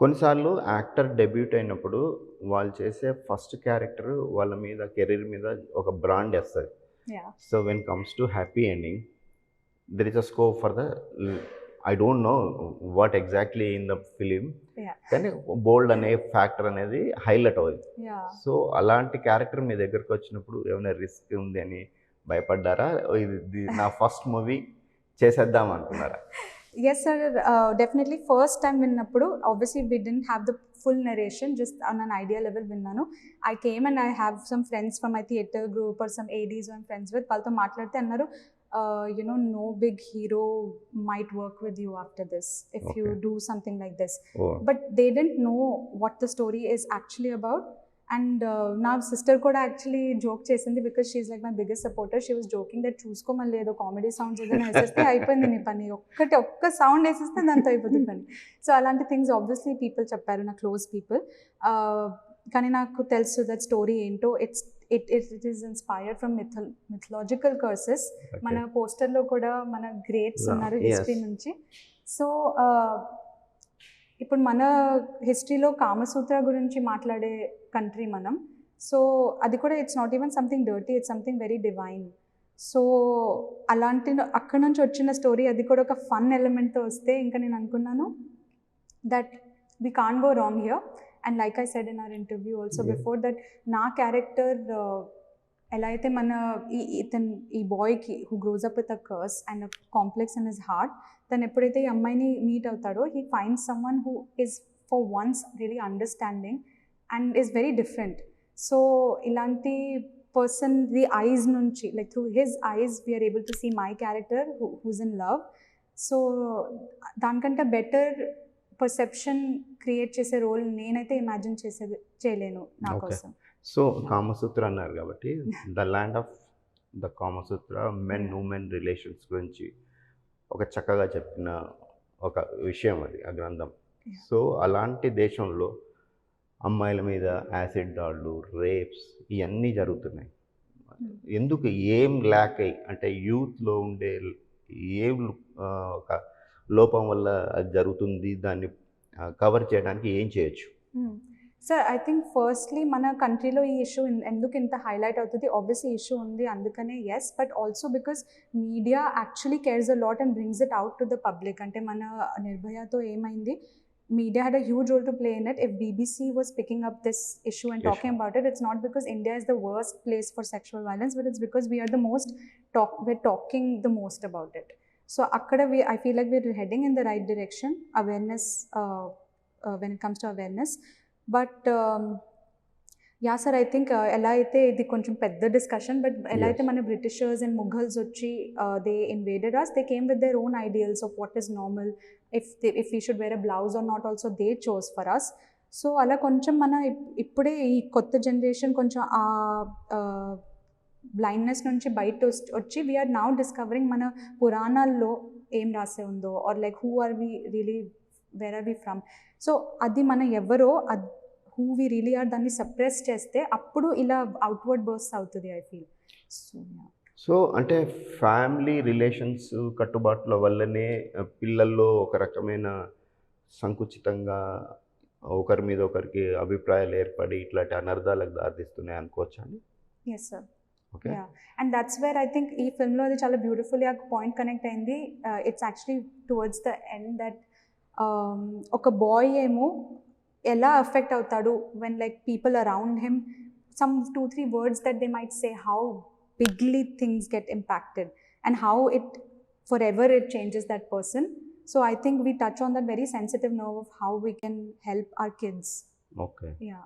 కొన్నిసార్లు actor debut అయినప్పుడు వాళ్ళు చేసే ఫస్ట్ క్యారెక్టర్ వాళ్ళ మీద కెరీర్ మీద ఒక బ్రాండ్ వేస్తుంది. So when comes to happy ending there is a scope for the I don't know what exactly in the film. కానీ బోల్డ్ అనే ఫ్యాక్టర్ అనేది హైలైట్ అవుతుంది. సో అలాంటి క్యారెక్టర్ మీ దగ్గరకు వచ్చినప్పుడు ఏమైనా రిస్క్ ఉంది అని భయపడ్డారా ఇది ఇది నా ఫస్ట్ మూవీ చేసేద్దాం అనుకున్నారా Yes, sir. Uh, definitely. First time విన్నప్పుడు obviously we didn't have the full narration, just on an idea level విన్నాను I came and I have some friends from my theatre group or some ADs who I'm friends with. వాళ్ళతో మాట్లాడితే అన్నారు you know, no big hero might work with you after this if you Okay. do something like this. Oh But they didn't know what the story is actually about. And నా sister కూడా actually joke చేసింది because she like my biggest supporter she was joking that చూసుకో మళ్ళీ ఏదో comedy sounds ఏదైనా వేసేస్తే అయిపోయింది నీ పని. ఒక్కటి ఒక్క సౌండ్ వేసేస్తే దాంతో అయిపోతుంది పని. సో అలాంటి థింగ్స్ ఆబ్వియస్లీ పీపుల్ చెప్పారు నా క్లోజ్ పీపుల్ కానీ నాకు తెలుసు దట్ స్టోరీ ఏంటో. It's it it it is inspired from mythol mythological curses మన పోస్టర్లో కూడా మన గ్రేట్స్ ఉన్నారు. హిస్టరీ నుంచి. సో ఇప్పుడు మన హిస్టరీలో కామసూత్ర గురించి మాట్లాడే కంట్రీ మనం. సో అది కూడా it's not even something dirty it's something very divine so అలాంటి అక్కడ నుంచి వచ్చిన స్టోరీ అది కూడా ఒక ఫన్ ఎలిమెంట్తో వస్తే ఇంకా నేను అనుకున్నాను that we can go wrong here and like I said in our interview also. Before that నా క్యారెక్టర్ ఎలా అయితే మన ఈ ఇతను ఈ బాయ్కి who grows up with a curse and complex in his heart తను ఎప్పుడైతే ఈ అమ్మాయిని మీట్ అవుతాడో he find someone who is for once really understanding and is very different so ఇలాంటి పర్సన్ ది ఐజ్ నుంచి like through his eyes we are able to see my character who's in love so దానికంటే better perception create చేసే role నేనైతే imagine చేసేది చేయలేను నా. కోసం. So Kamasutra అన్నారు కాబట్టి the land of the Kamasutra men women relations గురించి ఒక చక్కగా చెప్పిన ఒక విషయం అది ఆ గ్రంథం. సో అలాంటి దేశంలో అమ్మాయిల మీద యాసిడ్ దాడులు రేప్స్ ఇవన్నీ జరుగుతున్నాయి. Hmm. ఎందుకు ఏం ల్యాక్ అయ్యి అంటే యూత్లో ఉండే ఏం ఒక లోపం వల్ల అది జరుగుతుంది దాన్ని కవర్ చేయడానికి ఏం చేయొచ్చు? సార్ ఐ థింక్ ఫస్ట్లీ మన కంట్రీలో ఈ ఇష్యూ ఎందుకు ఇంత హైలైట్ అవుతుంది ఆబ్వియస్లీ ఇష్యూ ఉంది అందుకనే yes but also because media actually cares a lot and brings it out to the public అంటే మన నిర్భయతో ఏమైంది media had a huge role to play in it if BBC was picking up this issue and Issue. Talking about it it's not because India is the worst place for sexual violence but it's because we're the most talk we're talking the most about it so అక్కడ we I feel like we're heading in the right direction awareness when it comes to awareness But yeah sir I think ఎలా అయితే ఇది కొంచెం పెద్ద discussion but ఎలా అయితే. మన Britishers and Mughals వచ్చి they invaded us they came with their own ideals of what is normal if if you should wear a blouse or not also they chose for us so అలా కొంచెం మన ఇప్- ఇప్పుడే ఈ కొత్త జనరేషన్ కొంచెం ఆ బ్లైండ్నెస్ నుంచి బయట వచ్చి వీఆర్ నౌ డిస్కవరింగ్ మన పురాణాల్లో ఏం రాసే ఉందో or like who are we really where are we from so అది మన ఎవరో హూ వి రియలీ ఆర్ దాన్ని సప్రెస్ చేస్తే అప్పుడు ఇలా అవుట్వర్డ్ బర్స్ అవుతుంది ఐ ఫీల్ సో సో అంటే ఫ్యామిలీ రిలేషన్స్ కట్టుబాట్ల వల్లనే పిల్లల్లో ఒక రకమైన సంకుచితంగా ఒకరి మీద ఒకరికి అభిప్రాయాలు ఏర్పడి ఇట్లాంటి అనర్థాలకు దారితీస్తున్నాయి అనుకోవచ్చా అండి? Yes sir okay. And that's where I think ఈ ఫిల్మ్లో అది చాలా బ్యూటిఫుల్లీ ఆ పాయింట్ కనెక్ట్ అయింది. It's actually towards the end that ఒక బాయ్ ఏమో ఎలా అఫెక్ట్ అవుతాడు when like people around him some two three words that they might say how bigly things get impacted and how it forever it changes that person so I think we touch on that very sensitive nerve of how we can help our kids okay yeah